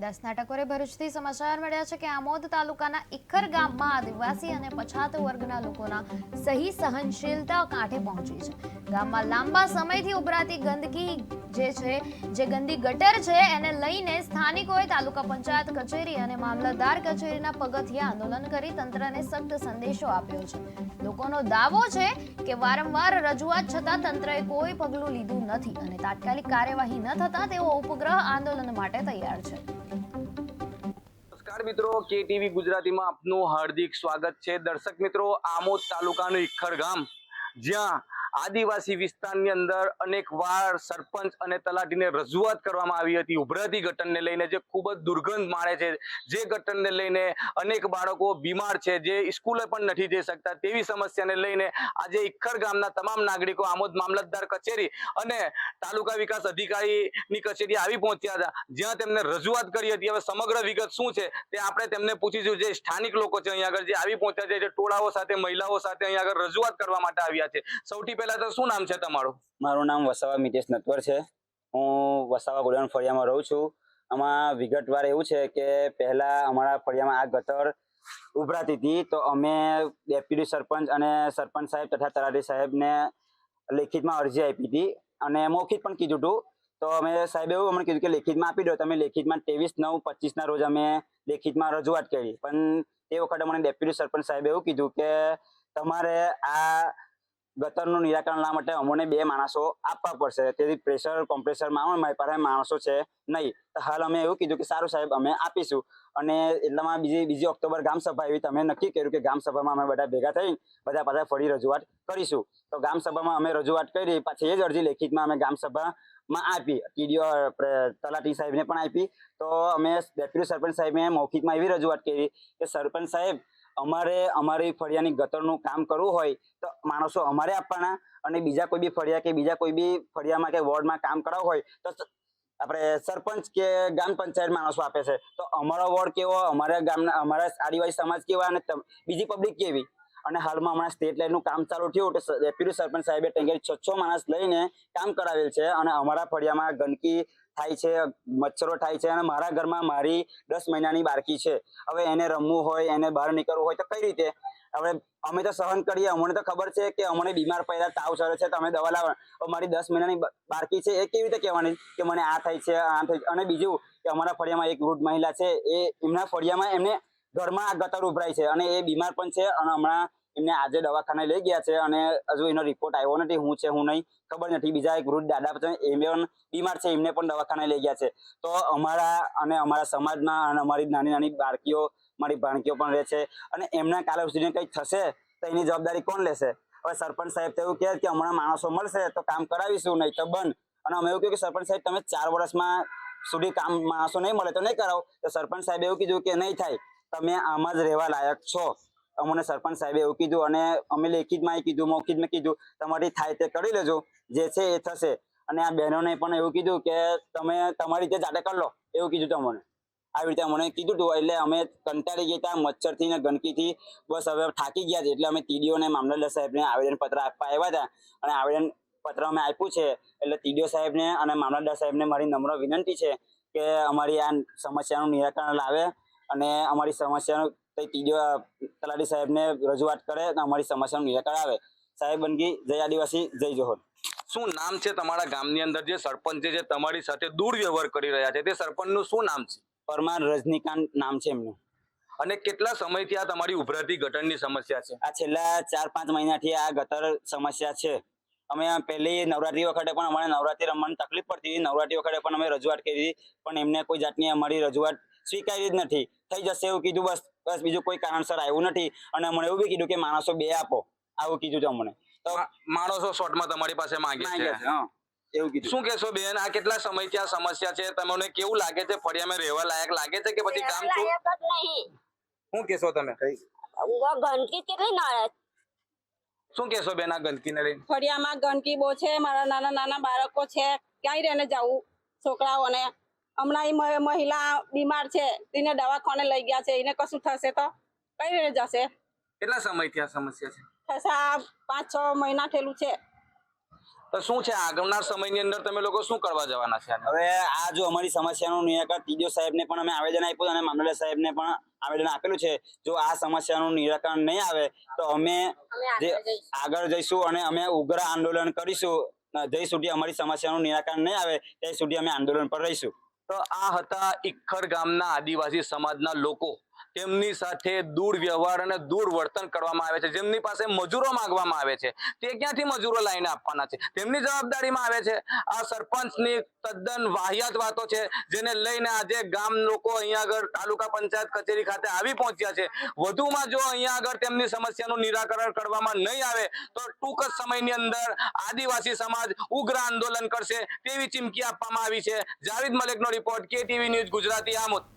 દસના ટકોરે ભરૂચથી સમાચાર મળ્યા છે કે આમોદ તાલુકાના ઇખર ગામમાં આદિવાસી અને પછાત વર્ગના લોકોના સહી સહનશીલતા કાંઠે પહોંચી છે. ગામમાં લાંબા સમયથી ઉભરાતી ગંદકી જે છે, જે ગંદી ગટર છે, એને લઈને સ્થાનિકોએ તાલુકા પંચાયત કચેરી અને મામલતદાર કચેરીના પગથિયા આંદોલન કરી તંત્રને સખ્ત સંદેશો આપ્યો છે. લોકોનો દાવો છે કે વારંવાર રજૂઆત છતાં તંત્રએ કોઈ પગલું લીધું નથી અને તાત્કાલિક કાર્યવાહી ન થતાં તેઓ ઉપગ્રહ આંદોલન માટે તૈયાર છે. નમસ્કાર મિત્રો, કેટીવી ગુજરાતીમાં આપનું હાર્દિક સ્વાગત છે. દર્શક મિત્રો, આમોદ તાલુકાનું ઇખર ગામ જ્યાં આદિવાસી વિસ્તારની અંદર અનેક વાર સરપંચ અને તલાટીને રજૂઆત કરવામાં આવી હતી. ઉભરાતી ગટરને લઈને જે ખૂબ જ દુર્ગંધ માણે છે, જે ગટરને લઈને અનેક બાળકો બીમાર છે, જે સ્કૂલે પણ નથી જઈ શકતા તેવી સમસ્યાને લઈને આજે ઇખર ગામના તમામ નાગરિકો આમોદ મામલતદાર કચેરી અને તાલુકા વિકાસ અધિકારીની કચેરી આવી પહોંચ્યા હતા, જ્યાં તેમને રજૂઆત કરી હતી. હવે સમગ્ર વિગત શું છે તે આપણે તેમને પૂછીશું. જે સ્થાનિક લોકો છે અહીંયા આગળ જે આવી પહોંચ્યા છે, જે ટોળાઓ સાથે, મહિલાઓ સાથે અહીંયા આગળ રજૂઆત કરવા માટે આવ્યા છે. સૌથી પહેલા તો શું નામ છે તમારું? મારું નામ વસાવા મિતેશ નટવર છે. હું વસાવા ગોડાઉન ફળિયામાં રહું છું. આમાં વિગતવાર એવું છે કે પહેલા અમારા ફળિયામાં આ ગટર ઉભરાતી હતી તો અમે ડેપ્યુટી સરપંચ અને સરપંચ સાહેબ તથા તલાટી સાહેબને લેખિતમાં અરજી આપી હતી અને મૌખિક પણ કીધું હતું. તો અમે સાહેબ એવું અમને કીધું કે લેખિતમાં આપી દો. તમે લેખિતમાં ત્રેવીસ, નવ, પચીસના રોજ અમે લેખિતમાં રજૂઆત કરી. પણ તે વખતે મને ડેપ્યુટી સરપંચ સાહેબે એવું કીધું કે તમારે આ ગટરનું નિરાકરણ લાવવા માટે અમને બે માણસો આપવા પડશે. તેથી પ્રેશર કોમ્પ્રેસરમાં પણ મારી પાસે માણસો છે નહીં. તો હાલ અમે એવું કીધું કે સારું સાહેબ, અમે આપીશું. અને એટલામાં બીજી બીજી ઓક્ટોબર સભા એવી તમે નક્કી કર્યું કે ગામ સભામાં અમે બધા ભેગા થઈ બધા પાછા ફરી રજૂઆત કરીશું. તો ગામ સભામાં અમે રજૂઆત કરી પાછી એ જ અરજી લેખિતમાં અમે સભામાં આપી. ટીડીઓ તલાટી સાહેબને પણ આપી. તો અમે ડેપ્યુટી સરપંચ સાહેબને મૌખિકમાં એવી રજૂઆત કરી કે સરપંચ સાહેબ અમારે અમારી ફળિયાની ગટરનું કામ કરવું હોય તો માણસો અમારે આપવાના અને બીજા કોઈ બી ફળિયા કે બીજા કોઈ બી ફળિયામાં કે વોર્ડમાં કામ કરાવવું હોય તો આપણે સરપંચ કે ગ્રામ પંચાયત માણસો આપે છે. તો અમારો વોર્ડ કેવો? અમારા ગામના, અમારા આદિવાસી સમાજ કેવા અને બીજી પબ્લિક કેવી? અને હાલમાં હમણાં સ્ટેટ લાઇનનું કામ ચાલુ થયું તો ડેપ્યુટી સરપંચ સાહેબે ટેંગેલ છ છ માણસ લઈને કામ કરાવેલ છે અને અમારા ફળિયામાં ગંદકી થાય છે, મચ્છરો થાય છે અને મારા ઘરમાં મારી દસ મહિનાની બાળકી છે. હવે એને રમવું હોય, એને બહાર નીકળવું હોય તો કઈ રીતે? હવે અમે તો સહન કરીએ, અમને તો ખબર છે કે અમને બીમાર પડ્યા, તાવ ચડે છે તો અમે દવા લાવવા મારી દસ મહિનાની બાળકી છે, એ કેવી રીતે કહેવાની કે મને આ થાય છે, આ થાય અને બીજું કે અમારા ફળિયામાં એક વૃદ્ધ મહિલા છે, એ એમના ફળિયામાં એમને ઘરમાં આ ગતર ઉભરાય છે અને એ બીમાર પણ છે અને હમણાં એમને આજે દવાખાને લઈ ગયા છે અને હજુ એનો રિપોર્ટ આવ્યો નથી, હું છે, હું નહીં, ખબર નથી. બીજા એક વૃદ્ધ દાદા છે, એ પણ બીમાર છે, એમને પણ દવાખાને લઈ ગયા છે. તો અમારા અને અમારા સમાજમાં અને અમારી નાની નાની બાળકીઓ, મારી ભાણકીઓ પણ રહે છે અને એમના કાલે સુધીને કંઈક થશે તો એની જવાબદારી કોણ લેશે? હવે સરપંચ સાહેબ તો એવું કહે કે હમણાં માણસો મળશે તો કામ કરાવીશું, નહીં તો બંધ. અને અમે એવું કહ્યું કે સરપંચ સાહેબ, તમે ચાર વર્ષમાં સુધી કામ માણસો નહીં મળે તો નહીં કરાવો. તો સરપંચ સાહેબ એવું કીધું કે નહીં થાય, તમે આમાં જ રહેવા લાયક છો. અમને સરપંચ સાહેબે એવું કીધું અને અમે લેખિતમાં એ કીધું મૌખિતમાં કીધું, તમારી થાય તે કરી લેજો, જે છે એ થશે. અને આ બહેનોને પણ એવું કીધું કે તમે તમારી રીતે જાતે કરી લો, એવું કીધું તમને આવી રીતે અમને કીધું હતું એટલે અમે કંટાળી ગયા હતા, મચ્છરથી ને ગંદકીથી, બસ હવે થાકી ગયા છે, એટલે અમે ટીડીઓ અને મામલતદાર સાહેબને આવેદન પત્ર આપવા આવ્યા હતા. અને આવેદન પત્ર અમે આપ્યું છે, એટલે ટીડીઓ સાહેબને અને મામલતદાર સાહેબને મારી નમ્ર વિનંતી છે કે અમારી આ સમસ્યાનું નિરાકરણ લાવે અને અમારી સમસ્યાનું તે ટીડીઓ તલાટી સાહેબને રજૂઆત કરે અને અમારી સમસ્યાનું નિરાકરણ આવે. સાહેબ બનગી જય આદિવાસી જય જોહર શું નામ છે તમારા ગામની અંદર જે સરપંચ છે જે તમારી સાથે દુર્વ્યવહાર કરી રહ્યા છે? તે સરપંચનું શું નામ છે? પરમાર રજનીકાંત નામ છે એમનું. અને કેટલા સમયથી આ તમારી ઉભરાતી ગટરની સમસ્યા છે? આ છેલ્લા ચાર પાંચ મહિનાથી આ ગટર સમસ્યા છે. અમે આ પહેલી નવરાત્રી વખતે પણ અમારે નવરાત્રી રમવાની તકલીફ પડતી હતી. નવરાત્રી વખતે પણ અમે રજૂઆત કરી હતી. પણ એમને કોઈ જાતની અમારી રજૂઆત સ્વીકારી જ નથી. થઈ જશે એવું કીધું બસ. બસ બીજું કોઈ કારણસર આવ્યું નથી. અને મને એવું બી કીધું કે માણસો બે આપો. આવું કીધું છે અમને. તો માણસો શોર્ટમાં તમારી પાસે માંગે છે. એવું કીધું. શું કેશો બેન? આ કેટલા સમયથી આ સમસ્યા છે? તમને કેવું લાગે છે? ફળિયામાં રહેવા લાયક લાગે છે કે પછી કામ શું? કેશો તમે? ગંદકી કેટલી નડે શું કેશો બેન આ ગંદકીને લઈને? ફળિયામાં ગંદકી બહુ છે મારા નાના નાના બાળકો છે. ક્યાંય રહીને જવું છોકરાઓને હમણાં એ મહિલા બીમાર છે તેને દવાખાને લઈ ગયા છે એને કશું થશે તો કઈ રીતે જશે? કેટલા સમયથી આ સમસ્યા છે? થશે આ પાંચ છ મહિના થયેલું છે. તો શું છે આગળના સમયની અંદર તમે લોકો શું કરવા જવાના છે હવે આ જો અમારી સમસ્યાનું નિરાકરણ ટીડીઓ સાહેબને પણ અમે આવેદન આપ્યું અને મામલતદાર સાહેબને પણ આવેદન આપેલું છે. જો આ સમસ્યાનું નિરાકરણ નહીં આવે તો અમે જે આગળ જઈશું અને અમે ઉગ્ર આંદોલન કરીશું. અ, સુધી અમારી સમસ્યાનું નિરાકરણ નહીં આવે ત્યાં સુધી અમે આંદોલન પર રહીશું. તો આ હતા ઇખર ગામના આદિવાસી સમાજના લોકો. તેમની સાથે દૂર વ્યવહાર અને દૂર વર્તન કરવામાં આવે છે. જેમની પાસે મજૂરો માંગવામાં આવે છે, તે ક્યાંથી મજૂરો લાઈને આપવાના છે? તેમની જવાબદારીમાં આવે છે. આ સરપંચની તદ્દન વાહિયાત વાતો છે, જેને લઈને આજે ગામ લોકો અહીંયા આગળ તાલુકા પંચાયત કચેરી ખાતે આવી પહોંચ્યા છે. વધુમાં જો અહીંયા આગળ તેમની સમસ્યાનું નિરાકરણ કરવામાં નહીં આવે, તો ટૂંક જ સમયની અંદર આદિવાસી સમાજ ઉગ્ર આંદોલન કરશે તેવી ચીમકી આપવામાં આવી છે. જાવેદ મલેકનો રિપોર્ટ કે ટીવી ન્યૂઝ ગુજરાતી આમોદ.